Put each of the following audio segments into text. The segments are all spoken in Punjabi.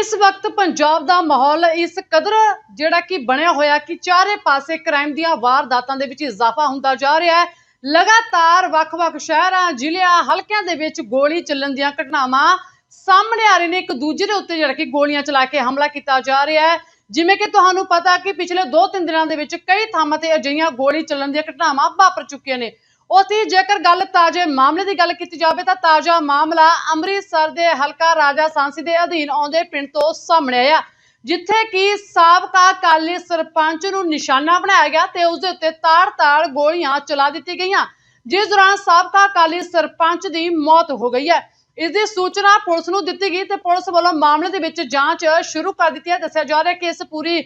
ਇਸ ਵਕਤ ਪੰਜਾਬ ਦਾ ਮਾਹੌਲ ਇਸ ਕਦਰ ਜਿਹੜਾ ਕਿ ਬਣਿਆ ਹੋਇਆ ਕਿ ਚਾਰੇ ਪਾਸੇ ਕ੍ਰਾਈਮ ਦੀਆਂ ਵਾਰਦਾਤਾਂ ਦੇ ਵਿੱਚ ਇਜ਼ਾਫਾ ਹੁੰਦਾ ਜਾ ਰਿਹਾ ਹੈ। ਲਗਾਤਾਰ ਵੱਖ-ਵੱਖ ਸ਼ਹਿਰਾਂ, ਜ਼ਿਲ੍ਹਿਆਂ, ਹਲਕਿਆਂ ਦੇ ਵਿੱਚ ਗੋਲੀ ਚੱਲਣ ਦੀਆਂ ਘਟਨਾਵਾਂ ਸਾਹਮਣੇ ਆ ਰਹੀਆਂ ਨੇ। ਇੱਕ ਦੂਜੇ ਦੇ ਉੱਤੇ ਜਿਹੜਾ ਕਿ ਗੋਲੀਆਂ ਚਲਾ ਕੇ ਹਮਲਾ ਕੀਤਾ ਜਾ ਰਿਹਾ ਹੈ। ਜਿਵੇਂ ਕਿ ਤੁਹਾਨੂੰ ਪਤਾ ਕਿ ਪਿਛਲੇ 2-3 ਦਿਨਾਂ ਦੇ ਵਿੱਚ ਕਈ ਥਾਵਾਂ ਤੇ ਅਜਿਹੀਆਂ ਗੋਲੀ ਚੱਲਣ ਦੀਆਂ ਘਟਨਾਵਾਂ ਵਾਪਰ ਚੁੱਕੀਆਂ ਨੇ। ਉਥੇ ਜੇਕਰ ਗੱਲ ਤਾਜ਼ੇ ਮਾਮਲੇ ਦੀ ਗੱਲ ਕੀਤੀ ਜਾਵੇ ਤਾਂ ਤਾਜ਼ਾ ਮਾਮਲਾ ਅੰਮ੍ਰਿਤਸਰ ਦੇ ਹਲਕਾ ਰਾਜਾ ਸਾਂਸੀ ਦੇ ਅਧੀਨ ਆਉਂਦੇ ਪਿੰਡ ਤੋਂ ਸਾਹਮਣੇ ਆਇਆ, ਜਿੱਥੇ ਕਿ ਸਾਬਕਾ ਕਾਲੀ ਸਰਪੰਚ ਨੂੰ ਨਿਸ਼ਾਨਾ ਬਣਾਇਆ ਗਿਆ ਤੇ ਉਸ ਦੇ ਉੱਤੇ ਤਾੜ-ਤਾੜ ਗੋਲੀਆਂ ਚਲਾ ਦਿੱਤੀ ਗਈਆਂ, ਜਿਸ ਦੌਰਾਨ ਸਾਬਕਾ ਕਾਲੀ ਸਰਪੰਚ ਦੀ ਮੌਤ ਹੋ ਗਈ ਹੈ। ਇਸ ਦੀ ਸੂਚਨਾ ਪੁਲਿਸ ਨੂੰ ਦਿੱਤੀ ਗਈ ਤੇ ਪੁਲਿਸ ਵੱਲੋਂ ਮਾਮਲੇ ਦੇ ਵਿੱਚ ਜਾਂਚ ਸ਼ੁਰੂ ਕਰ ਦਿੱਤੀ ਹੈ। ਦੱਸਿਆ ਜਾ ਰਿਹਾ ਹੈ ਕਿ ਇਸ ਪੂਰੀ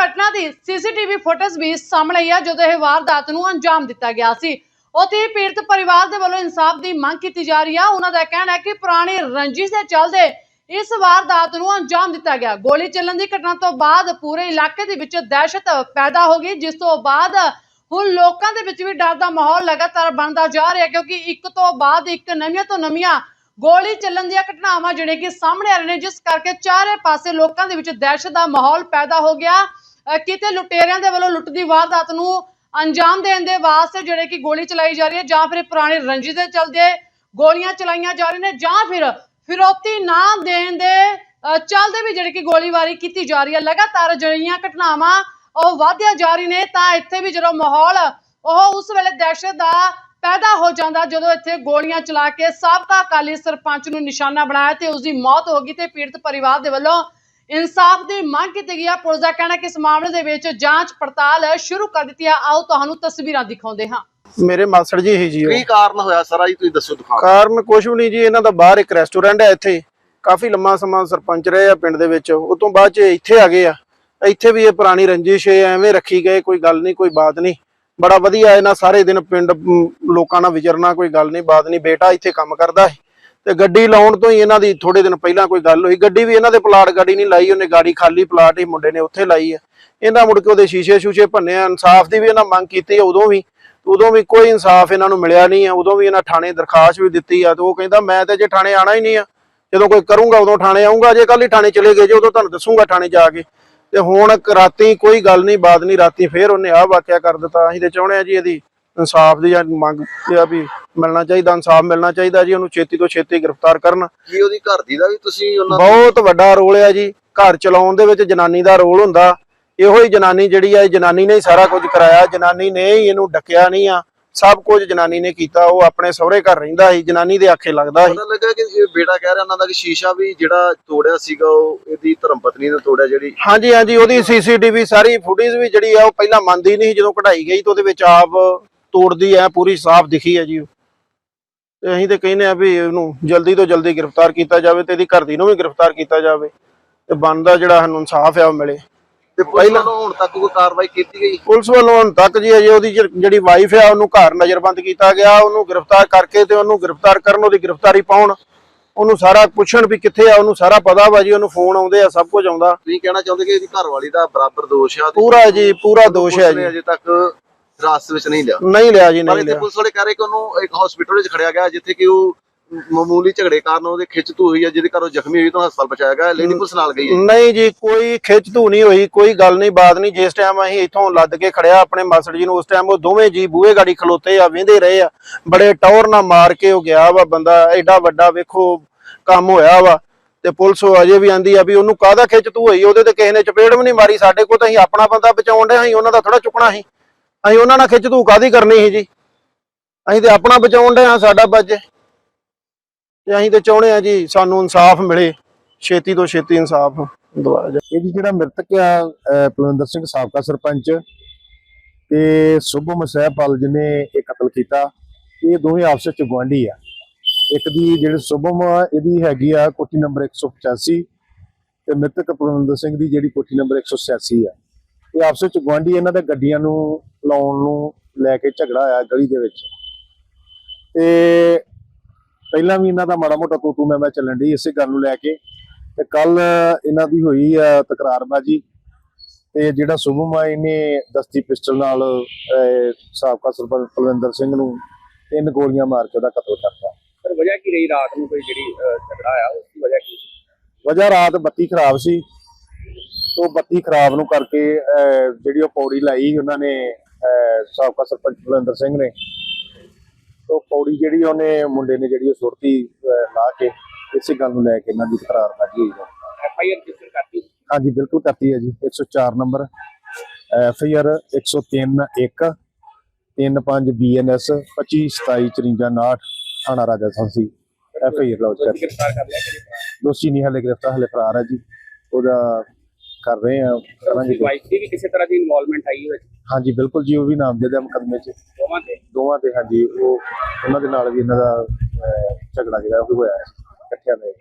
ਘਟਨਾ ਦੀ ਸੀਸੀਟੀਵੀ ਫੁਟੇਜ ਵੀ ਸਾਹਮਣੇ ਆਈ ਹੈ, ਜਦੋਂ ਇਹ ਵਾਰਦਾਤ ਨੂੰ ਅੰਜਾਮ ਦਿੱਤਾ ਗਿਆ ਸੀ। ਉਥੇ ਪੀੜਤ ਪਰਿਵਾਰ ਦੇ ਵੱਲੋਂ ਇਨਸਾਫ ਦੀ ਮੰਗ ਕੀਤੀ ਜਾ ਰਹੀ ਹੈ ਉਹਨਾਂ ਦਾ ਕਹਿਣਾ ਹੈ ਕਿ ਪੁਰਾਣੀ ਰੰਜਿਸ਼ ਦੇ ਚੱਲਦੇ ਇਸ ਵਾਰਦਾਤ ਨੂੰ ਅੰਜਾਮ ਦਿੱਤਾ ਗਿਆ। ਗੋਲੀ ਚੱਲਣ ਦੀ ਘਟਨਾ ਤੋਂ ਬਾਅਦ ਪੂਰੇ ਇਲਾਕੇ ਦੇ ਵਿੱਚ ਦਹਿਸ਼ਤ ਪੈਦਾ ਹੋ ਗਈ, ਜਿਸ ਤੋਂ ਬਾਅਦ ਹੁਣ ਲੋਕਾਂ ਦੇ ਵਿੱਚ ਵੀ ਡਰ ਦਾ ਮਾਹੌਲ ਲਗਾਤਾਰ ਬਣਦਾ ਜਾ ਰਿਹਾ ਕਿਉਂਕਿ ਇੱਕ ਤੋਂ ਬਾਅਦ ਇੱਕ ਨਵੀਆਂ ਤੋਂ ਨਵੀਆਂ ਗੋਲੀ ਚੱਲਣ ਦੀਆਂ ਘਟਨਾਵਾਂ ਜਿਹੜੀਆਂ ਕਿ ਸਾਹਮਣੇ ਆ ਰਹੀਆਂ ਨੇ, ਜਿਸ ਕਰਕੇ ਚਾਰੇ ਪਾਸੇ ਲੋਕਾਂ ਦੇ ਵਿੱਚ ਦਹਿਸ਼ਤ ਦਾ ਮਾਹੌਲ ਪੈਦਾ ਹੋ ਗਿਆ। ਕਿਤੇ ਲੁਟੇਰਿਆਂ ਦੇ ਵੱਲੋਂ ਲੁੱਟ ਦੀ ਵਾਰਦਾਤ ਨੂੰ ਅੰਜਾਮ ਦੇਣ ਦੇ ਵਾਸਤੇ ਜਿਹੜੇ ਕਿ ਗੋਲੀ ਚਲਾਈ ਜਾ ਰਹੀ ਹੈ ਜਾਂ ਫਿਰ ਪੁਰਾਣੀ ਰੰਜਿਸ਼ ਦੇ ਚਲਦੇ ਗੋਲੀਆਂ ਚਲਾਈਆਂ ਜਾ ਰਹੀਆਂ ਨੇ ਜਾਂ ਫਿਰ ਫਿਰੋਤੀ ਨਾ ਦੇਣ ਦੇ ਚੱਲਦੇ ਵੀ ਜਿਹੜੀ ਕਿ ਗੋਲੀਬਾਰੀ ਕੀਤੀ ਜਾ ਰਹੀ ਹੈ। ਲਗਾਤਾਰ ਜਿਹੜੀਆਂ ਘਟਨਾਵਾਂ ਉਹ ਵਧਦੀਆਂ ਜਾ ਰਹੀ ਨੇ ਤਾਂ ਇੱਥੇ ਵੀ ਜਦੋਂ ਮਾਹੌਲ ਉਹ ਉਸ ਵੇਲੇ ਦਹਿਸ਼ਤ ਦਾ ਪੈਦਾ ਹੋ ਜਾਂਦਾ ਜਦੋਂ ਇੱਥੇ ਗੋਲੀਆਂ ਚਲਾ ਕੇ ਸਾਬਕਾ ਅਕਾਲੀ ਸਰਪੰਚ ਨੂੰ ਨਿਸ਼ਾਨਾ ਬਣਾਇਆ ਤੇ ਉਸ ਦੀ ਮੌਤ ਹੋ ਗਈ ਤੇ ਪੀੜਤ ਪਰਿਵਾਰ ਦੇ ਵੱਲੋਂ ਇਨਸਾਫ ਦੀ ਮੰਗ ਕੀਤੀ ਗਈ ਹੈ ਪੁਲਿਸ ਦਾ ਕਹਿਣਾ ਕਿ ਇਸ ਮਾਮਲੇ ਦੇ ਵਿੱਚ ਜਾਂਚ ਪੜਤਾਲ ਸ਼ੁਰੂ ਕਰ ਦਿੱਤੀ ਹੈ ਆਓ ਤੁਹਾਨੂੰ ਤਸਵੀਰਾਂ ਦਿਖਾਉਂਦੇ ਹਾਂ। ਮੇਰੇ ਮਾਸੜ ਜੀ ਹੀ ਜੀ ਕੀ ਕਾਰਨ ਹੋਇਆ ਸਾਰਾ ਜੀ? ਤੁਸੀਂ ਦੱਸੋ ਦਿਖਾਓ ਕਾਰਨ ਕੁਛ ਵੀ ਨਹੀਂ ਜੀ ਇਹਨਾਂ ਦਾ ਬਾਹਰ ਇੱਕ ਰੈਸਟੋਰੈਂਟ ਹੈ ਇੱਥੇ। ਕਾਫੀ ਲੰਮਾ ਸਮਾਂ ਸਰਪੰਚ ਰਹੇ ਆ ਪਿੰਡ ਦੇ ਵਿੱਚ। ਉਹ ਤੋਂ ਬਾਅਦ ਚ ਇੱਥੇ ਆ ਗਏ ਆ। ਇੱਥੇ ਵੀ ਇਹ ਪੁਰਾਣੀ ਰੰਜਿਸ਼ ਹੈ ਐਵੇਂ ਰੱਖੀ ਗਏ ਕੋਈ ਗੱਲ ਨਹੀਂ ਕੋਈ ਬਾਤ ਨਹੀਂ। ਬੜਾ ਵਧੀਆ ਇਹਨਾਂ ਸਾਰੇ ਦਿਨ ਪਿੰਡ ਲੋਕਾਂ ਨਾਲ ਵਿਚਰਨਾ ਕੋਈ ਗੱਲ ਨਹੀਂ ਬਾਤ ਨਹੀਂ। ਬੇਟਾ ਇੱਥੇ ਕੰਮ ਕਰਦਾ ਹੈ। ਤੇ ਗੱਡੀ ਲਾਉਣ ਤੋਂ ਹੀ ਇਹਨਾਂ ਦੀ ਥੋੜੇ ਦਿਨ ਪਹਿਲਾਂ ਕੋਈ ਗੱਲ ਹੋਈ। ਗੱਡੀ ਵੀ ਇਹਨਾਂ ਦੇ ਪਲਾਟ ਗਾੜੀ ਨਹੀਂ ਲਾਈ, ਉਹਨੇ ਗਾੜੀ ਖਾਲੀ ਪਲਾਟ ਹੀ ਮੁੰਡੇ ਨੇ ਉੱਥੇ ਲਾਈ ਹੈ ਇਹਨਾਂ ਮੁੜ ਕੇ ਉਹਦੇ ਸ਼ੀਸ਼ੇ ਸ਼ੂਸ਼ੇ ਭੰਨੇ ਇਨਸਾਫ ਦੀ ਵੀ ਇਹਨਾਂ ਮੰਗ ਕੀਤੀ ਆ ਉਦੋਂ ਵੀ। ਉਦੋਂ ਵੀ ਕੋਈ ਇਨਸਾਫ ਇਹਨਾਂ ਨੂੰ ਮਿਲਿਆ ਨਹੀਂ ਆ, ਉਦੋਂ ਵੀ ਇਹਨਾਂ ਥਾਣੇ ਦਰਖਾਸਤ ਵੀ ਦਿੱਤੀ ਆ ਤੇ ਉਹ ਕਹਿੰਦਾ, ਮੈਂ ਤੇ ਜੇ ਥਾਣੇ ਆਣਾ ਹੀ ਨਹੀਂ ਆ, ਜਦੋਂ ਕੋਈ ਕਰੂੰਗਾ ਉਦੋਂ ਥਾਣੇ ਆਉਂਗਾ ਜੇ ਕੱਲ ਹੀ ਥਾਣੇ ਚਲੇ ਗਏ, ਜੇ ਉਦੋਂ ਤੁਹਾਨੂੰ ਦੱਸੂਗਾ ਥਾਣੇ ਜਾ ਕੇ। ਤੇ ਹੁਣ ਰਾਤੀ ਕੋਈ ਗੱਲ ਨਹੀਂ ਬਾਤ ਨਹੀਂ, ਰਾਤੀ ਫੇਰ ਉਹਨੇ ਆਹ ਵਾਕਿਆ ਕਰ ਦਿੱਤਾ, ਅਸੀਂ ਤੇ ਚਾਹੁੰਦੇ ਆ ਜੀ ਇਹਦੀ ਇਨਸਾਫ ਦੀ ਮੰਗ ਇਹ ਆ ਵੀ ਮਿਲਣਾ ਚਾਹੀਦਾ ਇਨਸਾਫ ਮਿਲਣਾ ਚਾਹੀਦਾ ਜੀ ਉਹਨੂੰ ਛੇਤੀ ਤੋਂ ਛੇਤੀ ਗ੍ਰਿਫਤਾਰ ਕਰਨ। ਕੀ ਉਹਦੀ ਘਰ ਦੀ ਦਾ ਵੀ ਤੁਸੀਂ ਉਹਨਾਂ ਬਹੁਤ ਵੱਡਾ ਰੋਲ ਆ ਜੀ। ਘਰ ਚਲਾਉਣ ਦੇ ਵਿੱਚ ਜਨਾਨੀ ਦਾ ਰੋਲ ਹੁੰਦਾ। ਇਹੋ ਹੀ ਜਨਾਨੀ ਜਿਹੜੀ ਆ ਜਨਾਨੀ ਨੇ ਹੀ ਸਾਰਾ ਕੁਝ ਕਰਾਇਆ। ਜਨਾਨੀ ਨੇ ਹੀ ਇਹਨੂੰ ਡੱਕਿਆ ਨਹੀਂ ਆ। ਸਭ ਕੁਝ ਜਨਾਨੀ ਨੇ ਕੀਤਾ। ਉਹ ਆਪਣੇ ਸਹੁਰੇ ਘਰ ਰਹਿੰਦਾ ਸੀ। ਜਨਾਨੀ ਦੇ ਆਖੇ ਲੱਗਦਾ ਸੀ। ਪਤਾ ਲੱਗਾ ਕਿ ਇਹ ਬੇਟਾ ਕਹਿ ਰਿਹਾ ਉਹਨਾਂ ਦਾ ਕਿ ਸ਼ੀਸ਼ਾ ਵੀ ਜਿਹੜਾ ਤੋੜਿਆ ਸੀਗਾ ਉਹ ਇਹਦੀ ਧਰਮ ਪਤਨੀ ਨੇ ਤੋੜਿਆ ਜਿਹੜੀ ਹਾਂਜੀ ਹਾਂਜੀ ਉਹਦੀ ਸੀਸੀਟੀਵੀ ਸਾਰੀ ਫੁਟੇਜ ਵੀ ਜਿਹੜੀ ਆ ਉਹ ਪਹਿਲਾਂ ਮੰਨਦੀ ਨਹੀਂ ਜਦੋਂ ਕਢਾਈ ਗਈ ਤਾਂ ਉਹਦੇ ਵਿੱਚ ਆਪ ਤੋੜਦੀ ਆ ਪੂਰੀ ਸਾਫ਼ ਦਿਖੀ ਆ ਜੀ। ਤੇ ਅਸੀਂ ਤੇ ਕਹਿੰਦੇ ਆ ਵੀ ਇਹਨੂੰ ਜਲਦੀ ਤੋਂ ਜਲਦੀ ਗ੍ਰਿਫਤਾਰ ਕੀਤਾ ਜਾਵੇ ਤੇ ਇਹਦੀ ਘਰ ਦੀ ਨੂੰ ਵੀ ਗ੍ਰਿਫਤਾਰ ਕੀਤਾ ਜਾਵੇ ਤੇ ਬਣਦਾ ਜਿਹੜਾ ਸਾਨੂੰ ਇਨਸਾਫ ਆ ਉਹ ਮਿਲੇ। ਤੇ ਪਹਿਲਾਂ- ਹੁਣ ਤੱਕ ਕੋਈ ਕਾਰਵਾਈ ਕੀਤੀ ਗਈ? ਪੁਲਿਸ ਵੱਲੋਂ ਹੁਣ ਤੱਕ ਜੀ ਅਜੇ ਉਹਦੀ ਜਿਹੜੀ- ਵਾਈਫ ਆ ਉਹਨੂੰ ਘਰ ਨਜ਼ਰਬੰਦ ਕੀਤਾ ਗਿਆ। ਉਹਨੂੰ ਗ੍ਰਿਫਤਾਰ ਕਰਕੇ ਤੇ ਉਹਨੂੰ ਗ੍ਰਿਫਤਾਰ ਕਰਨ ਉਹਦੀ ਗ੍ਰਿਫਤਾਰੀ ਪਾਉਣ। ਉਹਨੂੰ ਸਾਰਾ ਪੁੱਛਣ ਵੀ ਕਿੱਥੇ ਆ ਉਹਨੂੰ ਸਾਰਾ ਪਤਾ ਵਾ ਜੀ ਉਹਨੂੰ ਫੋਨ ਆਉਂਦੇ ਆ ਸਭ ਕੁਝ ਆਉਂਦਾ। ਤੁਸੀਂ ਕਹਿਣਾ ਚਾਹੁੰਦੇ ਕਿ ਇਹਦੀ ਘਰ ਵਾਲੀ ਦਾ ਬਰਾਬਰ ਦੋਸ਼ ਆ? ਪੂਰਾ ਜੀ ਪੂਰਾ ਦੋਸ਼ ਹੈ ਜੀ। ਅਜੇ ਤੱਕ ਹਿਰਾਸਤ ਵਿੱਚ ਨਹੀਂ ਲਿਆ। ਨਹੀਂ ਲਿਆ ਜੀ ਪਰ ਨਹੀਂ ਇੱਥੇ ਲਿਆ। ਪੁਲਿਸ ਵਾਲੇ ਕਹਿ ਰਹੇ ਕਿ ਉਹਨੂੰ ਇੱਕ ਹਸਪੀਟਲ ਵਿੱਚ ਖੜਿਆ ਗਿਆ ਜਿੱਥੇ ਕਿ ਉਹ ਮਾਮੂਲੀ ਝਗੜੇ ਕਾਰਨ ਉਹਦੇ ਖਿੱਚ ਧੂ ਹੋਈ ਹੈ ਜਿਹਦੇ ਕਾਰਨ ਉਹ ਜ਼ਖਮੀ ਹੋਈ ਤਾਂ ਹਸਪਤਾਲ ਪਹੁੰਚਾਇਆ ਗਿਆ ਲੇਡੀ ਪੁਲਿਸ ਨਾਲ ਗਈ ਹੈ। ਨਹੀਂ ਜੀ ਕੋਈ ਖਿੱਚ ਧੂ ਨਹੀਂ ਹੋਈ ਕੋਈ ਗੱਲ ਨਹੀਂ ਬਾਤ ਨਹੀਂ। ਜਿਸ ਟਾਈਮ ਅਸੀਂ ਇੱਥੋਂ ਲੱਦ ਕੇ ਖੜਿਆ ਆਪਣੇ ਮਾਸੜ ਜੀ ਨੂੰ ਉਸ ਟਾਈਮ ਉਹ ਦੋਵੇਂ ਜੀ ਬੂਹੇ ਗਾੜੀ ਖਲੋਤੇ ਆ ਵੇਂਦੇ ਰਹੇ ਆ। ਬੜੇ ਟੌਰ ਨਾਲ ਮਾਰ ਕੇ ਉਹ ਗਿਆ ਵਾ ਬੰਦਾ ਐਡਾ ਵੱਡਾ ਵੇਖੋ ਕੰਮ ਹੋਇਆ ਵਾ। ਤੇ ਪੁਲਿਸ ਉਹ ਅਜੇ ਵੀ ਆਂਦੀ ਆ ਵੀ ਉਹਨੂੰ ਕਾਹਦਾ ਖਿੱਚ ਧੂ ਹੋਈ ਉਹਦੇ ਤੇ ਕਿਸੇ ਨੇ ਚਪੇੜ ਵੀ ਨਹੀਂ ਮਾਰੀ ਸਾਡੇ ਕੋਲ ਤਾਂ ਅਸੀਂ ਆਪਣਾ ਬੰਦਾ ਬਚਾਉਣ ਦੇ ਅਸੀਂ ਉਹਨਾਂ ਦਾ ਥੋੜਾ ਚੁੱਕਣਾ ਸੀ। ਅਸੀਂ ਉਹਨਾਂ ਨਾਲ ਖਿੱਚ ਧੂ ਕਾਦੀ ਕਰਨੀ ਸੀ ਜੀ? ਅਸੀਂ ਤੇ ਆਪਣਾ ਬਚਾਉਣ ਦੇ ਹਾਂ ਸਾਡਾ ਬਚੇ ਤੇ ਅਸੀਂ ਤੇ ਚਾਹੁੰਦੇ ਆ ਜੀ ਸਾਨੂੰ ਇਨਸਾਫ ਮਿਲੇ, ਛੇਤੀ ਤੋਂ ਛੇਤੀ ਇਨਸਾਫ ਦਵਾਇਆ ਜਾਏ ਇਹ ਜੀ ਜਿਹੜਾ ਮ੍ਰਿਤਕ ਆ ਪਲਵਿੰਦਰ ਸਿੰਘ ਸਾਬਕਾ ਸਰਪੰਚ ਤੇ ਸੁਭਮ ਸਹਿਪਾਲ ਜਿਹਨੇ ਇਹ ਕਤਲ ਕੀਤਾ, ਇਹ ਦੋਵੇਂ ਆਪਸ ਵਿੱਚ ਗੁਆਂਢੀ ਆ। ਇੱਕ ਦੀ ਜਿਹੜੀ ਸੁਭਮ ਇਹਦੀ ਹੈਗੀ ਆ ਕੋਠੀ ਨੰਬਰ 185 ਤੇ ਮ੍ਰਿਤਕ ਪਲਵਿੰਦਰ ਸਿੰਘ ਦੀ ਜਿਹੜੀ ਕੋਠੀ ਨੰਬਰ 186 ਆ। ਇਹ ਆਪਸ ਵਿੱਚ ਗੁਆਂਢੀ ਇਹਨਾਂ ਦੇ ਗੱਡੀਆਂ ਨੂੰ ਲਾਉਣ ਨੂੰ ਲੈ ਕੇ ਝਗੜਾ ਹੋਇਆ ਗਲੀ ਦੇ ਵਿੱਚ। ਤੇ ਪਹਿਲਾਂ ਵੀ ਇਹਨਾਂ ਦਾ ਮਾੜਾ ਮੋਟਾ ਤੂੰ ਤੂੰ ਮੈਂ ਮੈਂ ਚੱਲਣ ਦੀ ਇਸੇ ਗੱਲ ਨੂੰ ਲੈ ਕੇ। ਤੇ ਕੱਲ ਇਹਨਾਂ ਦੀ ਹੋਈ ਆ ਤਕਰਾਰਬਾਜੀ। ਤੇ ਜਿਹੜਾ ਸੁਭਮ ਆ ਇਹਨੇ ਦਸਤੀ ਪਿਸਟਲ ਨਾਲ ਸਾਬਕਾ ਸਰਪੰਚ ਕੁਲਵਿੰਦਰ ਸਿੰਘ ਨੂੰ ਤਿੰਨ ਗੋਲੀਆਂ ਮਾਰ ਕੇ ਉਹਦਾ ਕਤਲ ਕਰਤਾ ਸਰ ਵਜ੍ਹਾ ਕੀ ਰਹੀ ਰਾਤ ਨੂੰ ਕੋਈ ਜਿਹੜੀ ਝਗੜਾ ਆਇਆ ਉਸ ਦੀ ਵਜ੍ਹਾ ਕੀ ਸੀ? ਵਜ੍ਹਾ ਰਾਤ ਬੱਤੀ ਖਰਾਬ ਸੀ। ਤੋਂ ਬੱਤੀ ਖਰਾਬ ਨੂੰ ਕਰਕੇ ਜਿਹੜੀ ਉਹ ਪੌੜੀ ਲਾਈ ਸੀ ਉਹਨਾਂ ਨੇ ਸਾਬਕਾ ਸਰਪੰਚ ਬਲਵਿੰਦਰ ਸਿੰਘ ਨੇ। ਤੋਂ ਪੌੜੀ ਜਿਹੜੀ ਉਹਨੇ ਮੁੰਡੇ ਨੇ ਜਿਹੜੀ ਉਹ ਸੁੱਟਤੀ ਲਾ ਕੇ ਇਸੇ ਗੱਲ ਨੂੰ ਲੈ ਕੇ ਇਹਨਾਂ ਦੀ ਕਰਾਰਬਾਜੀ ਹੋਈ ਹੈ ਐਫ ਆਈ ਆਰ ਰਜਿਸਟਰ ਕਰਤੀ? ਹਾਂਜੀ ਬਿਲਕੁਲ ਕਰਤੀ ਹੈ ਜੀ 104 number. F I R 103 1 35 BNS 25 27 54 59 ਥਾਣਾ Raja Sansi. F I R lodge ਕਰ ਦੋਸ਼ੀ ਨਹੀਂ ਹਲੇ ਗ੍ਰਿਫਤਾਰ ਹਲੇ ਫਰਾਰ ਹੈ ਜੀ। ਉਹਦਾ ਕਰ ਰਹੇ ਆ ਕਰਾਂਗੇ। ਵਾਈਫ ਦੀ ਵੀ ਕਿਸੇ ਤਰ੍ਹਾਂ ਦੀ ਇਨਵੋਲਵਮੈਂਟ ਆਈ ਵਿੱਚ ਹਾਂਜੀ ਬਿਲਕੁਲ ਜੀ ਉਹ ਵੀ ਨਾਮਜ਼ਦ ਹੈ ਮੁਕੱਦਮੇ 'ਚ। ਦੋਵਾਂ ਤੇ? ਦੋਵਾਂ ਤੇ ਹਾਂਜੀ ਉਹ ਉਹਨਾਂ ਦੇ ਨਾਲ ਵੀ ਇਹਨਾਂ ਦਾ ਝਗੜਾ ਜਿਹੜਾ ਉਹ ਹੋਇਆ ਹੈ ਇਕੱਠਿਆਂ ਦਾ।